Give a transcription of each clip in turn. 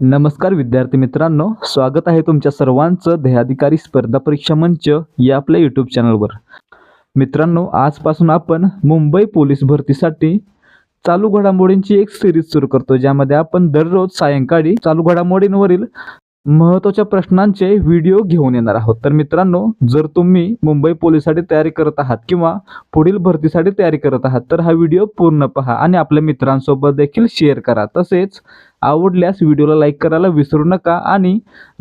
नमस्कार विद्यार्थी मित्रांनो स्वागत आहे तुमच्या सर्वांचं देहाधिकारी स्पर्धा परीक्षा मंच या आपल्या यूट्यूब चॅनलवर मित्रांनो आजपासून आपण मुंबई पोलीस भरतीसाठी चालू घडामोडींची एक सिरीज सुरू करतो ज्यामध्ये आपण दररोज सायंकाळी चालू घडामोडींवरील महत्त्वाच्या प्रश्नांचे व्हिडिओ घेऊन येणार आहोत. तर मित्रांनो जर तुम्ही मुंबई पोलीससाठी तयारी करत आहात किंवा पुढील भरतीसाठी तयारी करत आहात तर हा व्हिडिओ पूर्ण पहा आणि आपल्या मित्रांसोबत देखील शेअर करा. तसेच आवडल्यास व्हिडिओला लाईक करायला विसरू नका आणि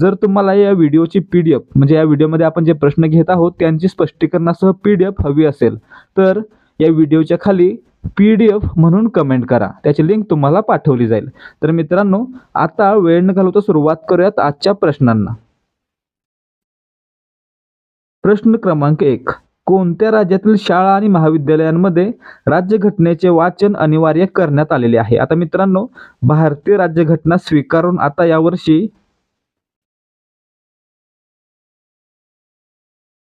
जर तुम्हाला या व्हिडिओची पी डी एफ म्हणजे या व्हिडिओमध्ये आपण जे प्रश्न घेत आहोत त्यांची स्पष्टीकरणासह पी डी एफ हवी असेल तर या व्हिडिओच्या खाली पी डी एफ म्हणून कमेंट करा. त्याची लिंक तुम्हाला पाठवली जाईल. तर मित्रांनो आता वेळ न घालवता सुरुवात करूयात आजच्या प्रश्नांना. प्रश्न क्रमांक एक. कोणत्या राज्यातील शाळा आणि महाविद्यालयांमध्ये राज्यघटनेचे वाचन अनिवार्य करण्यात आलेले आहे? आता मित्रांनो भारतीय राज्यघटना स्वीकारून आता यावर्षी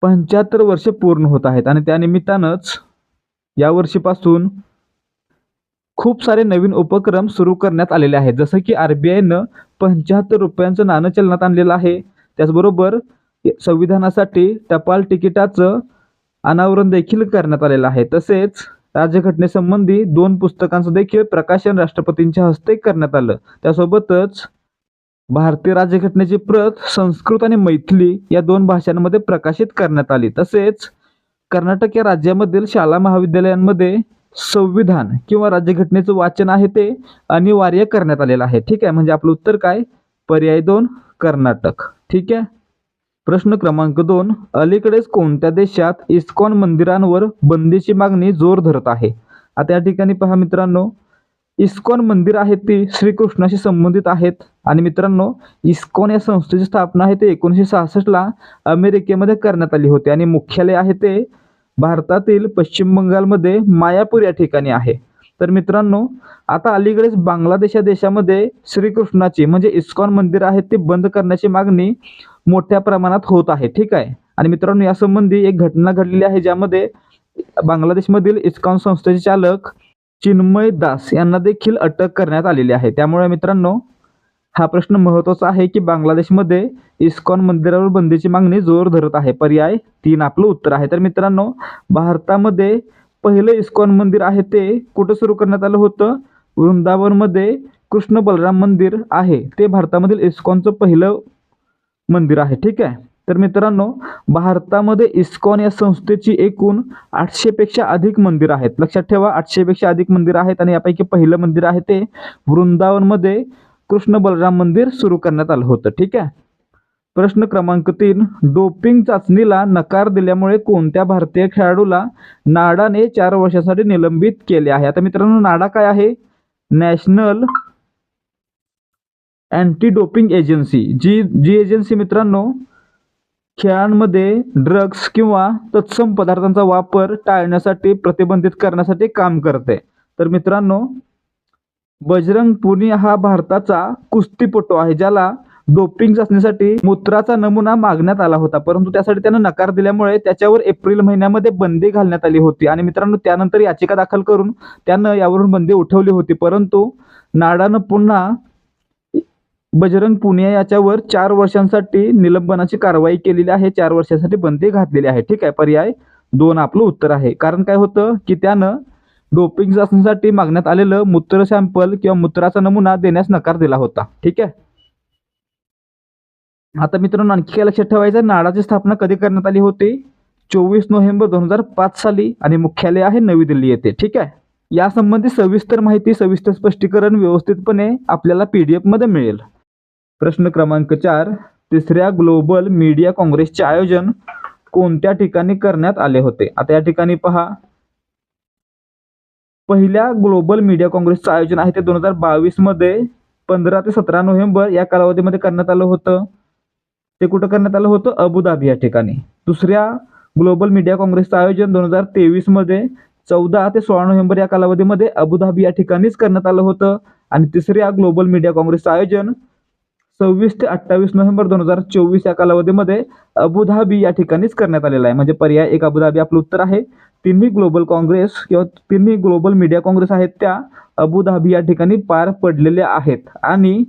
पंच्याहत्तर वर्ष पूर्ण होत आहेत आणि त्यानिमित्तानंच यावर्षीपासून खूप सारे नवीन उपक्रम सुरू करण्यात आलेले आहेत. जसं की आर बी आयनं पंच्याहत्तर रुपयांचं नाणं चलनात आणलेलं आहे. त्याचबरोबर संविधानासाठी टपाल तिकिटाचं अनावरण देखील करण्यात आलेलं आहे. तसेच राज्यघटनेसंबंधी दोन पुस्तकांचं देखील प्रकाशन राष्ट्रपतींच्या हस्ते करण्यात आलं. त्यासोबतच भारतीय राज्यघटनेची प्रत संस्कृत आणि मैथिली या दोन भाषांमध्ये प्रकाशित करण्यात आली. तसेच कर्नाटक या राज्यामधील शाळा महाविद्यालयांमध्ये संविधान किंवा राज्यघटनेचं वाचन आहे ते अनिवार्य करण्यात आलेलं आहे. ठीक आहे? म्हणजे आपलं उत्तर काय? पर्याय दोन कर्नाटक. ठीक आहे? प्रश्न क्रमांक दोन अलीकडेच कोणत्या देशात इस्कॉन मंदिरांवर बंदीची मागणी जोर धरत आहे? आता या ठिकाणी पहा मित्रांनो इस्कॉन मंदिर आहेत ती श्रीकृष्णाशी संबंधित आहेत. आणि मित्रांनो इस्कॉन या संस्थेची स्थापना आहे ते एकोणीसशे सहासष्टला अमेरिकेमध्ये करण्यात आली होती. आणि मुख्यालय आहे ते भारतातील पश्चिम बंगालमध्ये मायापूर या ठिकाणी आहे. तर मित्रांनो आता अलीकडेच बांगलादेश या देशामध्ये श्रीकृष्णाची म्हणजे इस्कॉन मंदिर आहेत ते बंद करण्याची मागणी मोठ्या प्रमाणात होत आहे. ठीक आहे? आणि मित्रांनो यासंबंधी एक घटना घडलेली आहे ज्यामध्ये बांगलादेशमधील इस्कॉन संस्थेचे चालक चिन्मय दास यांना देखील अटक करण्यात आलेली आहे. त्यामुळे मित्रांनो हा प्रश्न महत्त्वाचा आहे की बांगलादेशमध्ये इस्कॉन मंदिरावर बंदीची मागणी जोर धरत आहे. पर्याय तीन आपलं उत्तर आहे. तर मित्रांनो भारतामध्ये पहिलं इस्कॉन मंदिर आहे ते कुठं सुरू करण्यात आलं होतं? वृंदावनमध्ये कृष्ण बलराम मंदिर आहे ते भारतामधील इस्कॉनचं पहिलं मंदिर आहे. ठीक आहे? तर मित्रांनो भारतामध्ये इस्कॉन या संस्थेची एकूण आठशेपेक्षा अधिक मंदिर आहेत. लक्षात ठेवा आठशेपेक्षा अधिक मंदिर आहेत आणि यापैकी पहिलं मंदिर आहे ते वृंदावनमध्ये कृष्ण बलराम मंदिर सुरू करण्यात आलं होतं. ठीक आहे? प्रश्न क्रमांक तीन. डोपिंग चाचणीला नकार दिल्यामुळे कोणत्या भारतीय खेळाडूला नाडाने चार वर्षासाठी निलंबित केले आहे? आता मित्रांनो नाडा काय आहे? National anti doping agency. जी जी एजन्सी मित्रांनो खेळांमध्ये ड्रग्स किंवा तत्सम पदार्थांचा वापर टाळण्यासाठी प्रतिबंधित करण्यासाठी काम करते. तर मित्रांनो बजरंग पुनिया हा भारताचा कुस्तीपटू आहे ज्याला डोपिंग चाचणीसाठी मूत्राचा नमुना मागण्यात आला होता. परंतु त्यासाठी त्यानं नकार दिल्यामुळे त्याच्यावर एप्रिल महिन्यामध्ये बंदी घालण्यात आली होती. आणि मित्रांनो त्यानंतर याचिका दाखल करून त्यानं यावरून बंदी उठवली होती. परंतु नाडानं पुन्हा बजरंग पुनिया याच्यावर चार वर्षांसाठी निलंबनाची कारवाई केलेली आहे. चार वर्षांसाठी बंदी घातलेली आहे. ठीक आहे पर्याय दोन आपलं उत्तर आहे. कारण काय होतं की त्यानं डोपिंग चाचणीसाठी मागण्यात आलेलं मूत्र सॅम्पल किंवा मूत्राचा नमुना देण्यास नकार दिला होता. ठीक आहे? आता मित्रांनो आणखी काय लक्षात ठेवायचं नाडाची स्थापना कधी करण्यात आली होती? चोवीस नोव्हेंबर दोन हजार पाच साली आणि मुख्यालय आहे नवी दिल्ली येथे. ठीक आहे? यासंबंधी सविस्तर माहिती सविस्तर स्पष्टीकरण व्यवस्थितपणे आपल्याला पी डी एफमध्ये मिळेल. प्रश्न क्रमांक चार तिसऱ्या ग्लोबल मीडिया काँग्रेसचे आयोजन कोणत्या ठिकाणी करण्यात आले होते? आता या ठिकाणी पहा. पहिल्या ग्लोबल मीडिया काँग्रेसचं आयोजन आहे ते दोन हजार बावीसमध्ये पंधरा ते सतरा नोव्हेंबर या कालावधीमध्ये करण्यात आलं होतं. ते कुठं करण्यात आलं होतं? अबुधाबी या ठिकाणी. दुसऱ्या ग्लोबल मीडिया काँग्रेसचं आयोजन दोन हजार तेवीसमध्ये चौदा ते सोळा नोव्हेंबर या कालावधीमध्ये अबुधाबी या ठिकाणीच करण्यात आलं होतं. आणि तिसऱ्या ग्लोबल मीडिया काँग्रेसचं आयोजन सव्वीस ते अठ्ठावीस नोव्हेंबर दोन हजार चोवीस या कालावधीमध्ये अबुधाबी या ठिकाणीच करण्यात आलेला आहे. म्हणजे पर्याय एक अबुधाबी आपलं उत्तर आहे. तिन्ही ग्लोबल काँग्रेस किंवा तिन्ही ग्लोबल मीडिया काँग्रेस आहेत त्या अबुधाबी या ठिकाणी पार पडलेल्या आहेत. आणि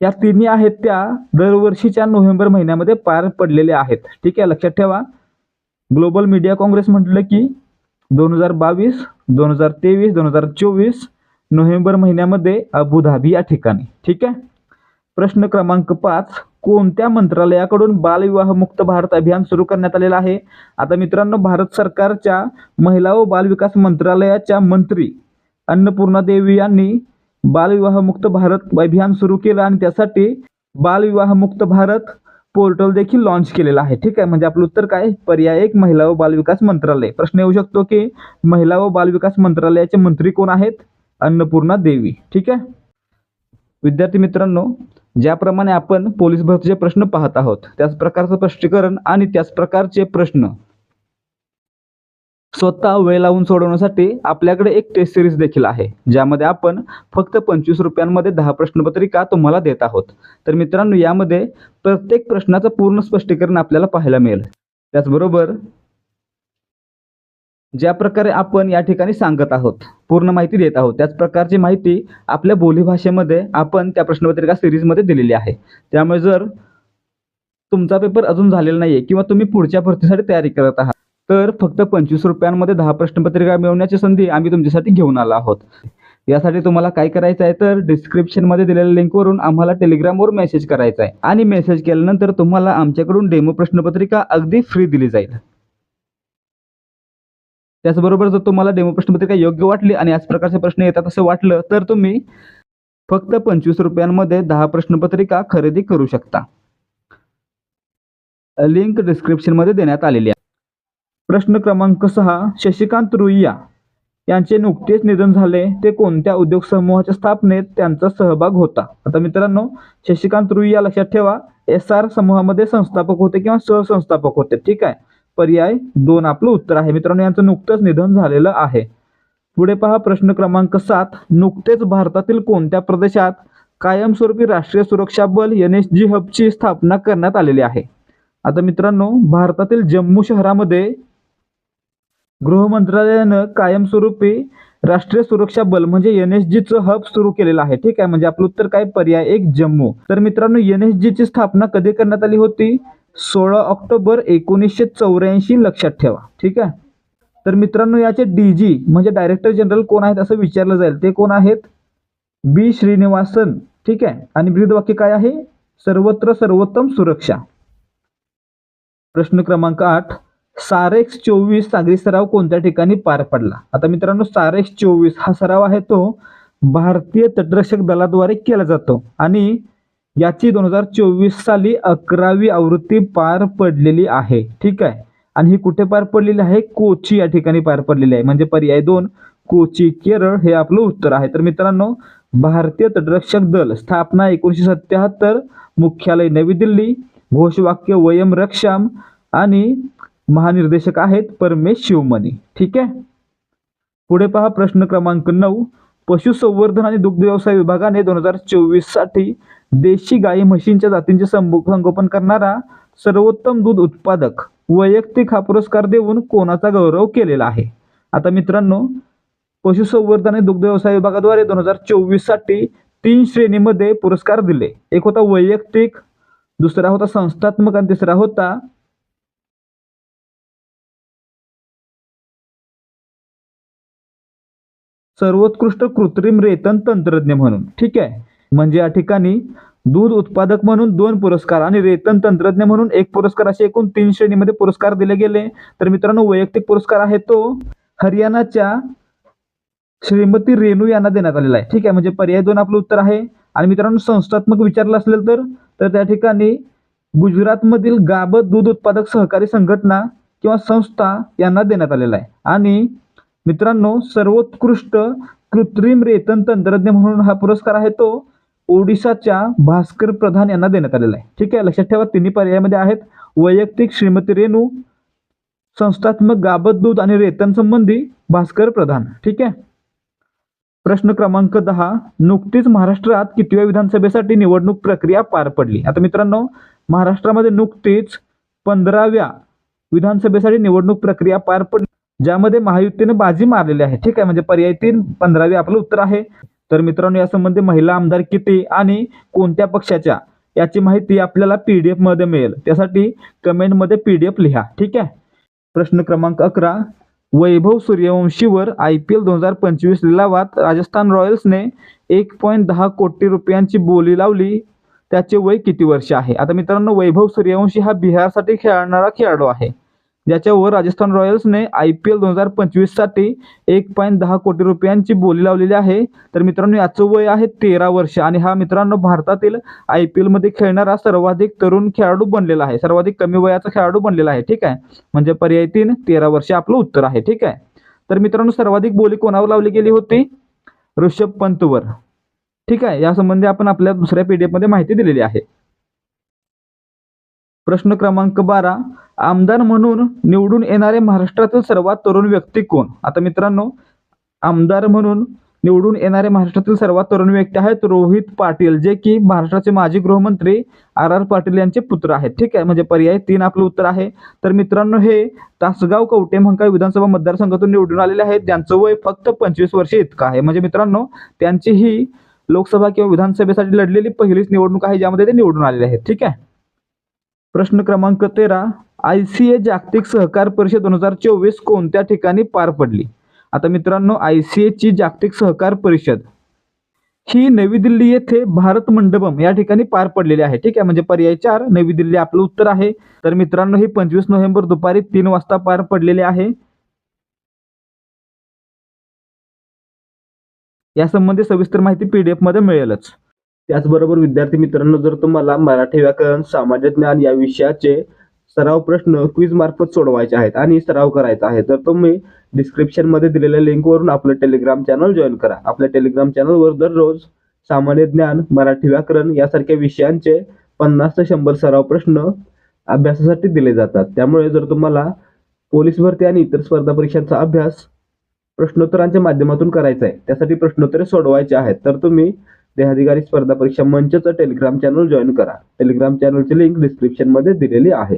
या तिन्ही आहेत त्या दरवर्षीच्या नोव्हेंबर महिन्यामध्ये पार पडलेल्या आहेत. ठीक आहे लक्षात ठेवा. ग्लोबल मीडिया काँग्रेस म्हटलं की दोन हजार बावीस दोन हजार तेवीस दोन हजार चोवीस नोव्हेंबर महिन्यामध्ये अबुधाबी या ठिकाणी. ठीक आहे? प्रश्न क्रमांक पाच. कोणत्या मंत्रालयाकडून बालविवाह मुक्त भारत अभियान सुरू करण्यात आलेलं आहे? आता मित्रांनो भारत सरकारच्या महिला व बालविकास मंत्रालयाच्या मंत्री अन्नपूर्णा देवी यांनी बालविवाह मुक्त भारत अभियान सुरू केलं आणि त्यासाठी बालविवाह मुक्त भारत पोर्टल देखील लॉन्च केलेला आहे. ठीक आहे? म्हणजे आपलं उत्तर काय? पर्याय एक महिला व बालविकास मंत्रालय. प्रश्न येऊ शकतो की महिला व बालविकास मंत्रालयाचे मंत्री कोण आहेत? अन्नपूर्णा देवी. ठीक आहे? विद्यार्थी मित्रांनो ज्याप्रमाणे आपण पोलीस भरतीचे प्रश्न पाहत आहोत त्याच प्रकारचं स्पष्टीकरण आणि त्याच प्रकारचे प्रश्न. स्वतः वेळ लावून सोडवण्यासाठी आपल्याकडे एक टेस्ट सिरीज देखील आहे ज्यामध्ये आपण फक्त पंचवीस रुपयांमध्ये दहा प्रश्नपत्रिका तुम्हाला देत आहोत. तर मित्रांनो यामध्ये प्रत्येक प्रश्नाचं पूर्ण स्पष्टीकरण आपल्याला पाहायला मिळेल. त्याचबरोबर ज्या प्रकारे आपण या ठिकाणी सांगत आहोत पूर्ण माहिती देत आहोत त्याच प्रकारची माहिती आपल्या बोलीभाषेमध्ये आपण त्या प्रश्नपत्रिका सिरीजमध्ये दिलेली आहे. त्यामुळे जर तुमचा पेपर अजून झालेला नाहीये किंवा तुम्ही पुढच्या भरतीसाठी तयारी करत आहात तर फक्त पंचवीस रुपयांमध्ये दहा प्रश्नपत्रिका मिळवण्याची संधी आम्ही तुमच्यासाठी घेऊन आलो आहोत. यासाठी तुम्हाला काय करायचं आहे तर डिस्क्रिप्शनमध्ये दिलेल्या लिंकवरून आम्हाला टेलिग्रामवर मेसेज करायचा आहे. आणि मेसेज केल्यानंतर तुम्हाला आमच्याकडून डेमो प्रश्नपत्रिका अगदी फ्री दिली जाईल. त्याचबरोबर जर तुम्हाला डेमो प्रश्नपत्रिका योग्य वाटली आणि याच प्रकारचे प्रश्न येतात असं वाटलं तर तुम्ही फक्त पंचवीस रुपयांमध्ये दहा प्रश्नपत्रिका खरेदी करू शकता. लिंक डिस्क्रिप्शनमध्ये देण्यात आलेली आहे. प्रश्न क्रमांक सहा शशिकांत रुईया यांचे नुकतेच निधन झाले. ते कोणत्या उद्योग समूहाच्या स्थापनेत त्यांचा सहभाग होता? आता मित्रांनो शशिकांत रुईया लक्षात ठेवा एस आर समूहामध्ये संस्थापक होते किंवा सहसंस्थापक होते ठीक आहे? पर्याय दोन आपलं उत्तर आहे. मित्रांनो यांचं नुकतंच निधन झालेलं आहे. पुढे पहा प्रश्न क्रमांक सात. नुकतेच भारतातील कोणत्या प्रदेशात कायमस्वरूपी राष्ट्रीय सुरक्षा बल एन एस जी हबची स्थापना करण्यात आलेली आहे? आता मित्रांनो भारतातील जम्मू शहरामध्ये गृह मंत्रालयानं कायमस्वरूपी राष्ट्रीय सुरक्षा बल म्हणजे एन एस जीचं हब सुरू केलेलं आहे. ठीक आहे म्हणजे आपलं उत्तर काय? पर्याय एक जम्मू. तर मित्रांनो एन एस जीची स्थापना कधी करण्यात आली होती? सोळा ऑक्टोबर एकोणीसशे चौऱ्याऐंशी लक्षात ठेवा. ठीक आहे? तर मित्रांनो याचे डी जी म्हणजे डायरेक्टर जनरल कोण आहेत असं विचारलं जाईल. ते कोण आहेत? बी श्रीनिवासन. ठीक आहे? आणि ब्रीद वाक्य काय आहे? सर्वत्र सर्वोत्तम सुरक्षा. प्रश्न क्रमांक आठ. सारेक्स चोवीस सागरी सराव कोणत्या ठिकाणी पार पडला? आता मित्रांनो सारेक्स चोवीस हा सराव आहे तो भारतीय तटरक्षक दलाद्वारे केला जातो. आणि याची दोन हजार चोवीस साली अकरावी आवृत्ती पार पडलेली आहे. ठीक आहे? आणि ही कुठे पार पडलेली आहे? कोची या ठिकाणी पार पडलेली आहे. म्हणजे पर्याय दोन कोची केरळ हे आपलं उत्तर आहे. तर मित्रांनो भारतीय तटरक्षक दल स्थापना एकोणीसशे सत्याहत्तर मुख्यालय नवी दिल्ली घोषवाक्य वयम रक्षाम आणि महानिर्देशक आहेत परमेश शिवमणी. ठीक आहे? पुढे पहा प्रश्न क्रमांक नऊ. पशुसंवर्धन आणि दुग्ध व्यवसाय विभागाने दोन हजार चोवीससाठी देशी गाई म्हशींच्या जातींचे संगोपन करणारा सर्वोत्तम दूध उत्पादक वैयक्तिक हा पुरस्कार देऊन कोणाचा गौरव केलेला आहे? आता मित्रांनो पशुसंवर्धन आणि दुग्ध व्यवसाय विभागाद्वारे दोन हजार चोवीससाठी तीन श्रेणीमध्ये पुरस्कार दिले. एक होता वैयक्तिक दुसरा होता संस्थात्मक आणि तिसरा होता सर्वोत्कृष्ट कृत्रिम रेतन तंत्रज्ञ म्हणून. ठीक आहे? म्हणजे या ठिकाणी दूध उत्पादक म्हणून दोन पुरस्कार आणि रेतन तंत्रज्ञ म्हणून एक पुरस्कार असे एकूण तीन श्रेणीमध्ये पुरस्कार दिले गेले. तर मित्रांनो वैयक्तिक पुरस्कार आहे तो हरियाणाच्या श्रीमती रेणू यांना देण्यात आलेला आहे. ठीक आहे म्हणजे पर्याय दोन आपलं उत्तर आहे. आणि मित्रांनो संस्थात्मक विचारलं असेल तर तर त्या ठिकाणी गुजरातमधील गाबत दूध उत्पादक सहकारी संघटना किंवा संस्था यांना देण्यात आलेला आहे. आणि मित्रांनो सर्वोत्कृष्ट कृत्रिम रेतन तंत्रज्ञ म्हणून हा पुरस्कार आहे तो ओडिशाच्या भास्कर प्रधान यांना देण्यात आलेला आहे. ठीक आहे? लक्षात ठेवा तिन्ही पर्यायामध्ये आहेत. वैयक्तिक श्रीमती रेणू संस्थात्मक गाबत दूध आणि रेतन संबंधी भास्कर प्रधान. ठीक आहे? प्रश्न क्रमांक दहा नुकतीच महाराष्ट्रात कितव्या विधानसभेसाठी निवडणूक प्रक्रिया पार पडली? आता मित्रांनो महाराष्ट्रामध्ये नुकतीच पंधराव्या विधानसभेसाठी निवडणूक प्रक्रिया पार पडली. ज्यामध्ये महायुतीने बाजी मारलेली आहे. ठीक आहे? म्हणजे पर्याय तीन पंधरावी आपलं उत्तर आहे. तर मित्रांनो यासंबंधी महिला आमदार किती आणि कोणत्या पक्षाच्या याची माहिती आपल्याला पी डी एफमध्ये मिळेल. त्यासाठी कमेंटमध्ये पी डी एफ लिहा ठीक आहे? प्रश्न क्रमांक अकरा वैभव सूर्यवंशीवर आय पी एल दोन हजार पंचवीस लिलावात राजस्थान रॉयल्सने एक पॉईंट दहा कोटी रुपयांची बोली लावली. त्याचे वय किती वर्ष आहे? आता मित्रांनो वैभव सूर्यवंशी हा बिहारसाठी खेळणारा खेळाडू आहे. ज्याच्यावर राजस्थान रॉयल्सने आय पी एल दोन हजार पंचवीससाठी एक पॉईंट दहा कोटी रुपयांची बोली लावलेली आहे. तर मित्रांनो याचं वय आहे तेरा वर्ष आणि हा मित्रांनो भारतातील आय पी एलमध्ये खेळणारा सर्वाधिक तरुण खेळाडू बनलेला आहे. सर्वाधिक कमी वयाचा खेळाडू बनलेला आहे. ठीक आहे? म्हणजे पर्याय तीन तेरा वर्ष आपलं उत्तर आहे. ठीक आहे? तर मित्रांनो सर्वाधिक बोली कोणावर लावली गेली होती? ऋषभ पंतवर. ठीक आहे? यासंबंधी आपण आपल्या दुसऱ्या पी डी एफमध्ये माहिती दिलेली आहे. प्रश्न क्रमांक बारा. आमदार म्हणून निवडून येणारे महाराष्ट्रातील सर्वात तरुण व्यक्ती कोण? आता मित्रांनो आमदार म्हणून निवडून येणारे महाराष्ट्रातील सर्वात तरुण व्यक्ती आहेत रोहित पाटील जे की महाराष्ट्राचे माजी गृहमंत्री आर आर पाटील यांचे पुत्र आहेत. ठीक आहे? म्हणजे पर्याय तीन आपलं उत्तर आहे. तर मित्रांनो हे तासगाव कवटे मंकाळ विधानसभा मतदारसंघातून निवडून आलेले आहेत. ज्यांचं वय फक्त पंचवीस वर्ष इतकं आहे. म्हणजे मित्रांनो त्यांची ही लोकसभा किंवा विधानसभेसाठी लढलेली पहिलीच निवडणूक आहे ज्यामध्ये ते निवडून आलेले आहेत. ठीक आहे? प्रश्न क्रमांक तेरा. आय सी ए जागतिक सहकार परिषद दोन हजार चोवीस कोणत्या ठिकाणी पार पडली? आता मित्रांनो आय सी एची जागतिक सहकार परिषद ही नवी दिल्ली येथे भारत मंडपम या ठिकाणी पार पडलेली आहे. ठीक आहे म्हणजे पर्याय चार नवी दिल्ली आपलं उत्तर आहे. तर मित्रांनो ही पंचवीस नोव्हेंबर दुपारी तीन वाजता पार पडलेली आहे. यासंबंधी सविस्तर माहिती पीडीएफमध्ये मिळेलच. त्याचबरोबर विद्यार्थी मित्रांनो जर तुम्हाला मराठी व्याकरण सामाजिक ज्ञान या विषयाचे सराव प्रश्न क्विज मार्फत सोडवायचे आहेत आणि सराव करायचा आहे तर तुम्ही डिस्क्रिप्शनमध्ये दिलेल्या लिंकवरून आपलं टेलिग्राम चॅनल जॉईन करा. आपल्या टेलिग्राम चॅनलवर दररोज सामान्य ज्ञान मराठी व्याकरण यासारख्या विषयांचे पन्नास ते शंभर सराव प्रश्न अभ्यासासाठी दिले जातात. त्यामुळे जर तुम्हाला पोलीस भरती आणि इतर स्पर्धा परीक्षांचा अभ्यास प्रश्नोत्तरांच्या माध्यमातून करायचा आहे त्यासाठी प्रश्नोत्तरे सोडवायचे आहेत तर तुम्ही देहाधिकारी स्पर्धा परीक्षा मंचचं टेलिग्राम चॅनल जॉईन करा. टेलिग्राम चॅनलची लिंक डिस्क्रिप्शनमध्ये दिलेली आहे.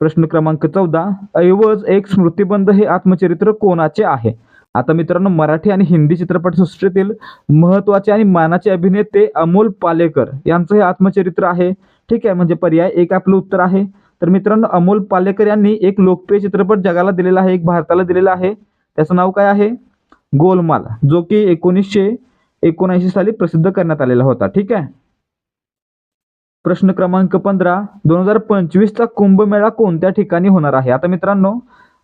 प्रश्न क्रमांक चौदा ऐवज एक स्मृतिबंध हे आत्मचरित्र कोणाचे आहे? आता मित्रांनो मराठी आणि हिंदी चित्रपटसृष्टीतील महत्त्वाचे आणि मानाचे अभिनेते अमोल पालेकर यांचं हे आत्मचरित्र आहे. ठीक आहे म्हणजे पर्याय एक आपलं उत्तर आहे. तर मित्रांनो अमोल पालेकर यांनी एक लोकप्रिय चित्रपट जगाला दिलेला आहे एक भारताला दिलेला आहे. त्याचं नाव काय आहे? गोलमाल जो की एकोणीसशे एकोणऐंशी साली प्रसिद्ध करण्यात आलेला होता. ठीक आहे? प्रश्न क्रमांक पंधरा दोन हजार पंचवीसचा कुंभमेळा कोणत्या ठिकाणी होणार आहे? आता मित्रांनो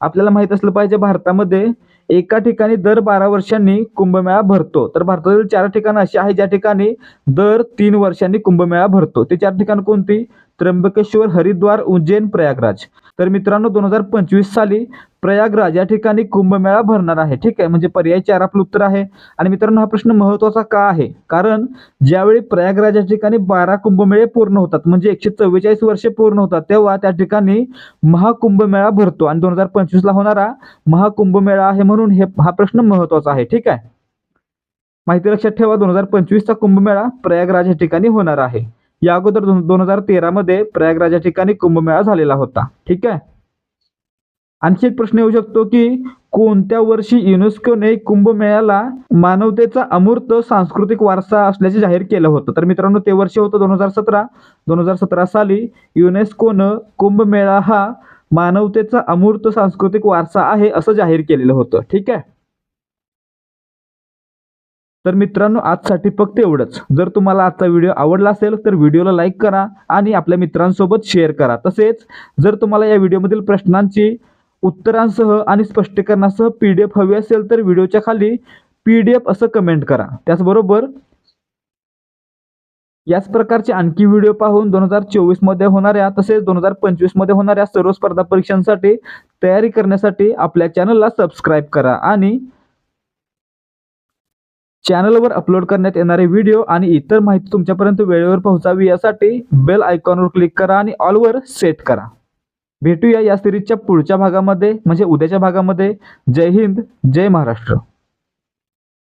आपल्याला माहीत असलं पाहिजे भारतामध्ये एका ठिकाणी दर बारा वर्षांनी कुंभमेळा भरतो. तर भारतातील चार ठिकाणं अशी आहे ज्या ठिकाणी दर तीन वर्षांनी कुंभमेळा भरतो. ते चार ठिकाणं कोणती? त्र्यंबकेश्वर हरिद्वार उज्जैन प्रयागराज. तर मित्रांनो दोन हजार पंचवीस साली प्रयागराज या ठिकाणी कुंभमेळा भरणार आहे. ठीक आहे? म्हणजे पर्याय चार आपलं उत्तर आहे. आणि मित्रांनो हा प्रश्न महत्त्वाचा का आहे? कारण ज्यावेळी प्रयागराज या ठिकाणी बारा कुंभमेळे पूर्ण होतात म्हणजे एकशे चव्वेचाळीस वर्षे पूर्ण होतात तेव्हा त्या ठिकाणी महाकुंभमेळा भरतो. आणि दोन हजार पंचवीसला होणारा महाकुंभमेळा आहे म्हणून हे हा प्रश्न महत्त्वाचा आहे. ठीक आहे? माहिती लक्षात ठेवा दोन हजार पंचवीसचा कुंभमेळा प्रयागराज या ठिकाणी होणार आहे. या अगोदर दोन हजार तेरामध्ये प्रयागराज या ठिकाणी कुंभमेळा झालेला होता. ठीक आहे? आणखी एक प्रश्न येऊ शकतो की कोणत्या वर्षी युनेस्कोने कुंभमेळ्याला मानवतेचा अमूर्त सांस्कृतिक वारसा असल्याचे जाहीर केलं होतं? तर मित्रांनो ते वर्ष होतं दोन हजार सतरा. दोन हजार सतरा साली युनेस्कोनं कुंभमेळा हा मानवतेचा अमूर्त सांस्कृतिक वारसा आहे असं जाहीर केलेलं होतं. ठीक आहे? तर मित्रांनो आजसाठी फक्त एवढंच. जर तुम्हाला आजचा व्हिडिओ आवडला असेल तर व्हिडिओला लाईक करा आणि आपल्या मित्रांसोबत शेअर करा. तसेच जर तुम्हाला या व्हिडिओमधील प्रश्नांची उत्तरांसह आणि स्पष्टीकरणासह पी डी एफ हवी असेल तर व्हिडिओच्या खाली पी डी एफ असं कमेंट करा. त्याचबरोबर याच प्रकारचे आणखी व्हिडिओ पाहून दोन हजार चोवीसमध्ये होणाऱ्या तसेच दोन हजार पंचवीसमध्ये होणाऱ्या सर्व स्पर्धा परीक्षांसाठी तयारी करण्यासाठी आपल्या चॅनलला सबस्क्राईब करा आणि चॅनलवर अपलोड करण्यात येणारे व्हिडिओ आणि इतर माहिती तुमच्यापर्यंत वेळेवर पोहोचावी यासाठी बेल आयकॉनवर क्लिक करा आणि ऑलवर सेट करा. भेटूया या सिरीजच्या पुढच्या भागामध्ये म्हणजे उद्याच्या भागामध्ये. जय हिंद जय महाराष्ट्र.